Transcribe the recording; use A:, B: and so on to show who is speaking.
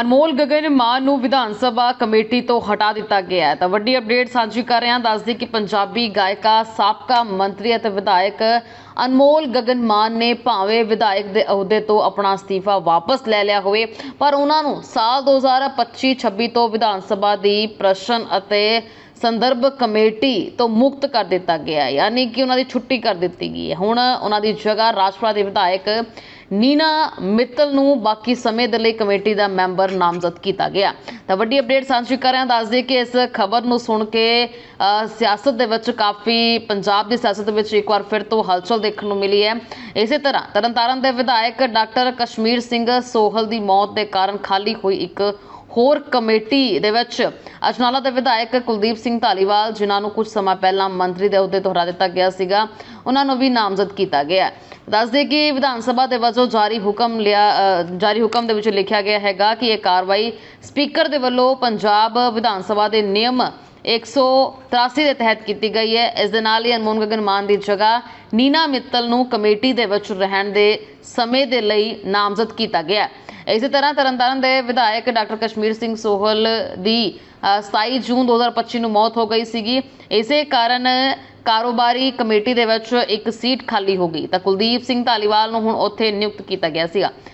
A: ਅਨਮੋਲ ਗਗਨ ਮਾਨ ਨੂੰ ਵਿਧਾਨ ਸਭਾ ਕਮੇਟੀ ਤੋਂ ਹਟਾ ਦਿੱਤਾ ਗਿਆ ਹੈ। ਤਾਂ ਵੱਡੀ ਅਪਡੇਟ ਸਾਂਝੀ ਕਰ ਰਹੇ ਹਾਂ। ਦੱਸਦੀ ਕਿ ਪੰਜਾਬੀ ਗਾਇਕਾ, ਸਾਬਕਾ ਮੰਤਰੀ ਅਤੇ ਵਿਧਾਇਕ ਅਨਮੋਲ ਗਗਨ ਮਾਨ ਨੇ ਭਾਵੇਂ ਵਿਧਾਇਕ ਦੇ ਅਹੁਦੇ ਤੋਂ ਆਪਣਾ ਅਸਤੀਫਾ ਵਾਪਸ ਲੈ ਲਿਆ ਹੋਵੇ, ਪਰ ਉਹਨਾਂ ਨੂੰ ਸਾਲ 2025-26 ਤੋਂ ਵਿਧਾਨ ਸਭਾ ਦੀ ਪ੍ਰਸ਼ਨ ਅਤੇ ਸੰਦਰਭ ਕਮੇਟੀ ਤੋਂ ਮੁਕਤ ਕਰ ਦਿੱਤਾ ਗਿਆ ਯਾਨੀ ਕਿ ਉਹਨਾਂ ਦੀ ਛੁੱਟੀ ਕਰ ਦਿੱਤੀ ਗਈ ਹੈ। ਹੁਣ ਉਹਨਾਂ ਦੀ ਜਗ੍ਹਾ ਰਾਜਪੁਰਾ ਦੇ ਵਿਧਾਇਕ ਨੀਨਾ ਮਿੱਤਲ ਨੂੰ ਬਾਕੀ ਸਮੇਂ ਦੇ ਲਈ ਕਮੇਟੀ ਦਾ ਮੈਂਬਰ ਨਾਮਜ਼ਦ ਕੀਤਾ ਗਿਆ। ਤਾਂ ਵੱਡੀ ਅਪਡੇਟ ਸਾਂਝੀ ਕਰ ਰਹੇ ਹਾਂ, ਦੱਸ ਕਿ ਇਸ ਖਬਰ ਨੂੰ ਸੁਣ ਕੇ ਸਿਆਸਤ ਦੇ ਵਿੱਚ ਕਾਫੀ, ਪੰਜਾਬ ਦੀ ਸਿਆਸਤ ਵਿੱਚ ਇੱਕ ਵਾਰ ਫਿਰ ਤੋਂ ਹਲਚਲ ਦੇਖਣ ਨੂੰ ਮਿਲੀ ਹੈ। ਇਸੇ ਤਰ੍ਹਾਂ ਤਰਨਤਾਰਨ ਦੇ ਵਿਧਾਇਕ ਡਾਕਟਰ ਕਸ਼ਮੀਰ ਸਿੰਘ ਸੋਹਲ ਦੀ ਮੌਤ ਦੇ ਕਾਰਨ ਖਾਲੀ ਹੋਈ ਇੱਕ ਹੋਰ ਕਮੇਟੀ ਦੇ ਵਿੱਚ ਅਜਨਾਲਾ ਦੇ ਵਿਧਾਇਕ ਕੁਲਦੀਪ ਸਿੰਘ ਧਾਲੀਵਾਲ, ਜਿਨ੍ਹਾਂ ਨੂੰ ਕੁਝ ਸਮਾਂ ਪਹਿਲਾਂ ਮੰਤਰੀ ਦੇ ਅਹੁਦੇ ਤੋਂ ਹਟਾ ਦਿੱਤਾ ਗਿਆ ਸੀਗਾ, ਉਹਨਾਂ ਨੂੰ ਵੀ ਨਾਮਜ਼ਦ ਕੀਤਾ ਗਿਆ ਹੈ। ਦੱਸ ਦੇ ਕਿ ਵਿਧਾਨ ਸਭਾ ਦੇ ਵਜੋਂ ਜਾਰੀ ਹੁਕਮ ਲਿਆ ਜਾਰੀ ਹੁਕਮ ਦੇ ਵਿੱਚ ਲਿਖਿਆ ਗਿਆ ਹੈਗਾ ਕਿ ਇਹ ਕਾਰਵਾਈ ਸਪੀਕਰ ਦੇ ਵੱਲੋਂ ਪੰਜਾਬ ਵਿਧਾਨ ਸਭਾ ਦੇ ਨਿਯਮ 183 ਦੇ ਤਹਿਤ ਕੀਤੀ ਗਈ ਹੈ। ਇਸ ਦੇ ਨਾਲ ਹੀ ਅਨਮੋਲ ਗਗਨ ਮਾਨ ਦੀ ਜਗ੍ਹਾ ਨੀਨਾ ਮਿੱਤਲ ਨੂੰ ਕਮੇਟੀ ਦੇ ਵਿੱਚ ਰਹਿਣ ਦੇ ਸਮੇਂ ਦੇ ਲਈ ਨਾਮਜ਼ਦ ਕੀਤਾ ਗਿਆ ਹੈ। ਇਸੇ ਤਰ੍ਹਾਂ ਤਰਨਤਾਰਨ ਦੇ ਵਿਧਾਇਕ ਡਾਕਟਰ ਕਸ਼ਮੀਰ ਸਿੰਘ ਸੋਹਲ ਦੀ ਅ, 27 ਜੂਨ 2025 ਨੂੰ ਮੌਤ ਹੋ ਗਈ ਸੀਗੀ। ਇਸੇ ਕਾਰਨ ਕਾਰੋਬਾਰੀ ਕਮੇਟੀ ਦੇ ਵਿੱਚ ਇੱਕ ਸੀਟ ਖਾਲੀ ਹੋ ਗਈ। ਤਾਂ ਕੁਲਦੀਪ ਸਿੰਘ ਧਾਲੀਵਾਲ ਨੂੰ ਹੁਣ ਉੱਥੇ ਨਿਯੁਕਤ ਕੀਤਾ ਗਿਆ ਸੀਗਾ।